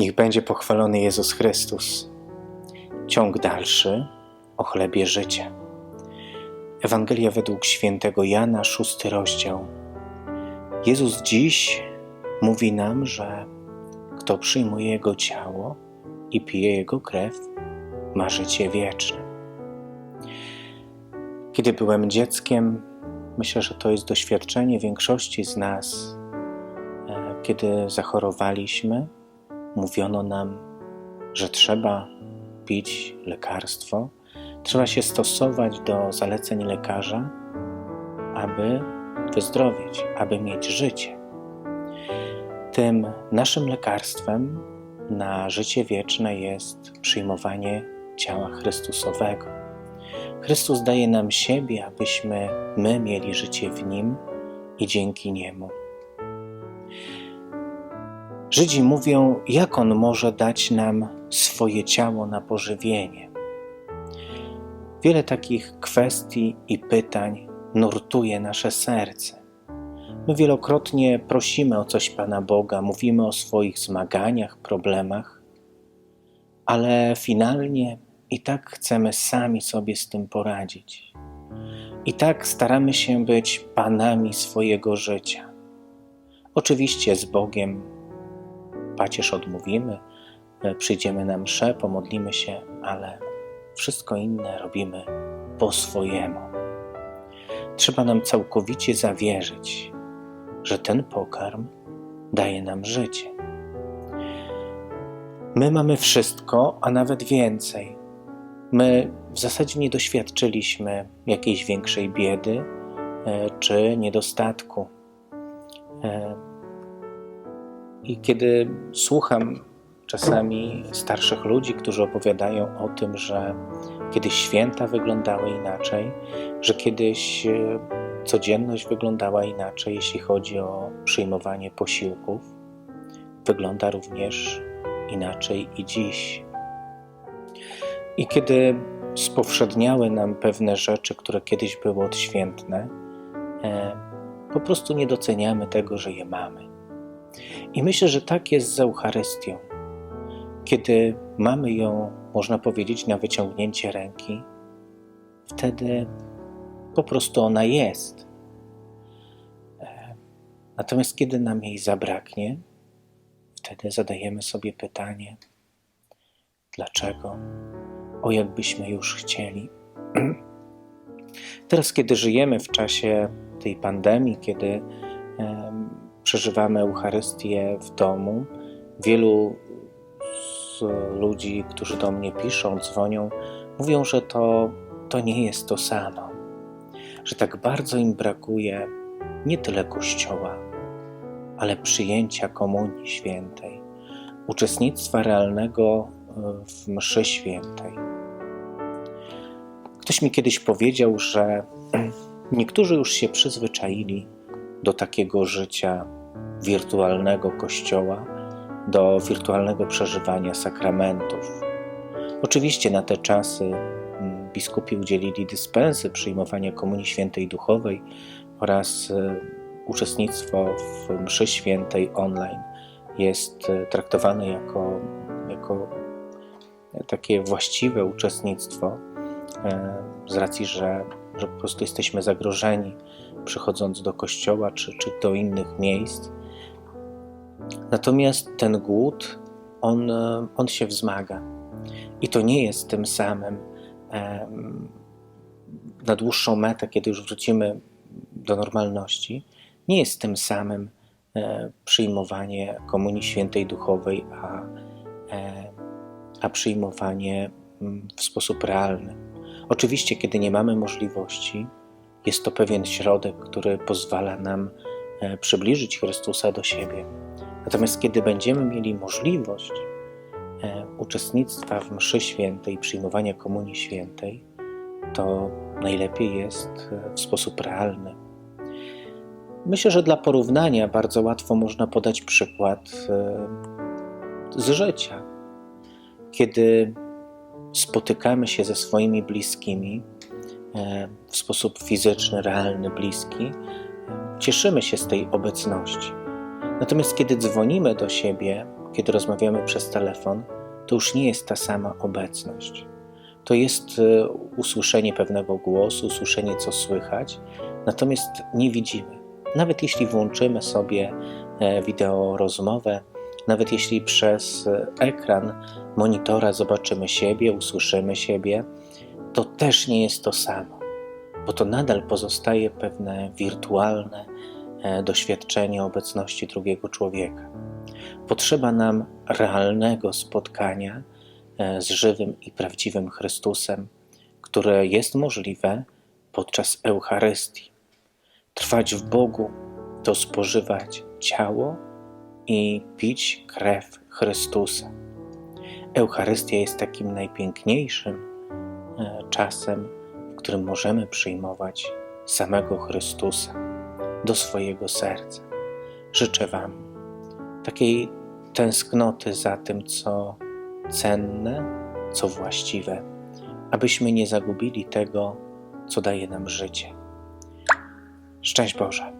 Niech będzie pochwalony Jezus Chrystus. Ciąg dalszy o chlebie życia. Ewangelia według świętego Jana, szósty rozdział. Jezus dziś mówi nam, że kto przyjmuje Jego ciało i pije Jego krew, ma życie wieczne. Kiedy byłem dzieckiem, myślę, że to jest doświadczenie większości z nas. E, kiedy zachorowaliśmy, mówiono nam, że trzeba pić lekarstwo, trzeba się stosować do zaleceń lekarza, aby wyzdrowieć, aby mieć życie. Tym naszym lekarstwem na życie wieczne jest przyjmowanie ciała Chrystusowego. Chrystus daje nam siebie, abyśmy my mieli życie w Nim i dzięki Niemu. Żydzi mówią, jak On może dać nam swoje ciało na pożywienie. Wiele takich kwestii i pytań nurtuje nasze serce. My wielokrotnie prosimy o coś Pana Boga, mówimy o swoich zmaganiach, problemach, ale finalnie i tak chcemy sami sobie z tym poradzić. I tak staramy się być panami swojego życia. Oczywiście z Bogiem pacierz odmówimy, przyjdziemy na mszę, pomodlimy się, ale wszystko inne robimy po swojemu. Trzeba nam całkowicie zawierzyć, że ten pokarm daje nam życie. My mamy wszystko, a nawet więcej. My w zasadzie nie doświadczyliśmy jakiejś większej biedy e, czy niedostatku. I kiedy słucham czasami starszych ludzi, którzy opowiadają o tym, że kiedyś święta wyglądały inaczej, że kiedyś e, codzienność wyglądała inaczej, jeśli chodzi o przyjmowanie posiłków, wygląda również inaczej i dziś. I kiedy spowszedniały nam pewne rzeczy, które kiedyś były odświętne, e, po prostu nie doceniamy tego, że je mamy. I myślę, że tak jest z Eucharystią. Kiedy mamy ją, można powiedzieć, na wyciągnięcie ręki, wtedy po prostu ona jest. E, natomiast kiedy nam jej zabraknie, wtedy zadajemy sobie pytanie, dlaczego? o jakbyśmy już chcieli. Teraz, kiedy żyjemy w czasie tej pandemii, kiedy przeżywamy Eucharystię w domu, wielu z ludzi, którzy do mnie piszą, dzwonią, mówią, że to, to nie jest to samo, że tak bardzo im brakuje nie tyle Kościoła, ale przyjęcia Komunii Świętej, uczestnictwa realnego w mszy świętej. Ktoś mi kiedyś powiedział, że niektórzy już się przyzwyczaili do takiego życia wirtualnego kościoła, do wirtualnego przeżywania sakramentów. Oczywiście na te czasy mm, biskupi udzielili dyspensy przyjmowania Komunii Świętej Duchowej oraz e, uczestnictwo w mszy świętej online jest e, traktowane jako, jako takie właściwe uczestnictwo E, z racji, że, że po prostu jesteśmy zagrożeni przychodząc do kościoła czy, czy do innych miejsc. Natomiast ten głód, on, e, on się wzmaga. I to nie jest tym samym na dłuższą metę, kiedy już wrócimy do normalności, nie jest tym samym e, przyjmowanie Komunii Świętej Duchowej, a, a przyjmowanie mm, w sposób realny. Oczywiście, kiedy nie mamy możliwości, jest to pewien środek, który pozwala nam e, przybliżyć Chrystusa do siebie. Natomiast kiedy będziemy mieli możliwość e, uczestnictwa w mszy świętej, przyjmowania komunii świętej, to najlepiej jest e, w sposób realny. Myślę, że dla porównania bardzo łatwo można podać przykład z życia. Kiedy spotykamy się ze swoimi bliskimi e, w sposób fizyczny, realny, bliski, e, cieszymy się z tej obecności. Natomiast kiedy dzwonimy do siebie, kiedy rozmawiamy przez telefon, to już nie jest ta sama obecność. To jest e, usłyszenie pewnego głosu, usłyszenie, co słychać, natomiast nie widzimy. Nawet jeśli włączymy sobie e, wideo rozmowę, nawet jeśli przez e, ekran monitora zobaczymy siebie, usłyszymy siebie, to też nie jest to samo, bo to nadal pozostaje pewne wirtualne doświadczenie obecności drugiego człowieka. Potrzeba nam realnego spotkania z żywym i prawdziwym Chrystusem, które jest możliwe podczas Eucharystii. Trwać w Bogu to spożywać ciało i pić krew Chrystusa. Eucharystia jest takim najpiękniejszym e, czasem, w którym możemy przyjmować samego Chrystusa do swojego serca. Życzę Wam takiej tęsknoty za tym, co cenne, co właściwe, abyśmy nie zagubili tego, co daje nam życie. Szczęść Boże.